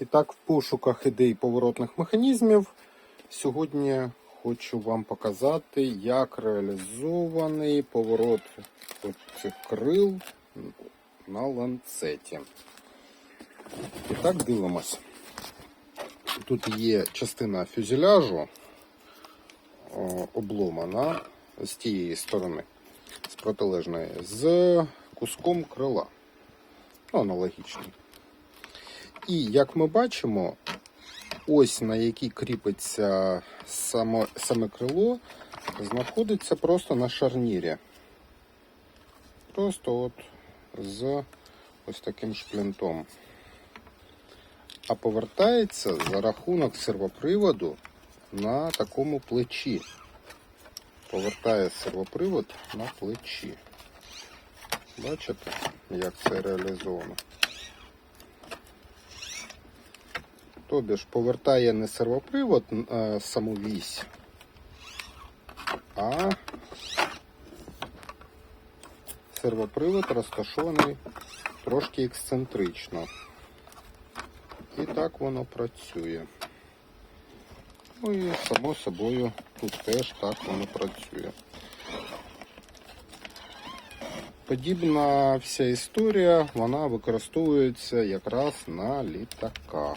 І так, в пошуках ідей поворотних механізмів сьогодні хочу вам показати, як реалізований поворот цих крил на ланцеті. І так дивимось. Тут є частина фюзеляжу обломана з тієї сторони, з протилежної, з куском крила. Ну, аналогічний. І як ми бачимо, ось на якій кріпиться само, саме крило, знаходиться просто на шарнірі. Просто от з ось таким шплінтом. А повертається за рахунок сервоприводу на такому плечі. Повертає сервопривод на плечі. Бачите, як це реалізовано? Тобі ж повертає не сервопривод а саму вісь, а сервопривод розташований трошки ексцентрично. І так воно працює. Ну і само собою тут теж так воно працює. Подібна вся історія, вона використовується якраз на літаках.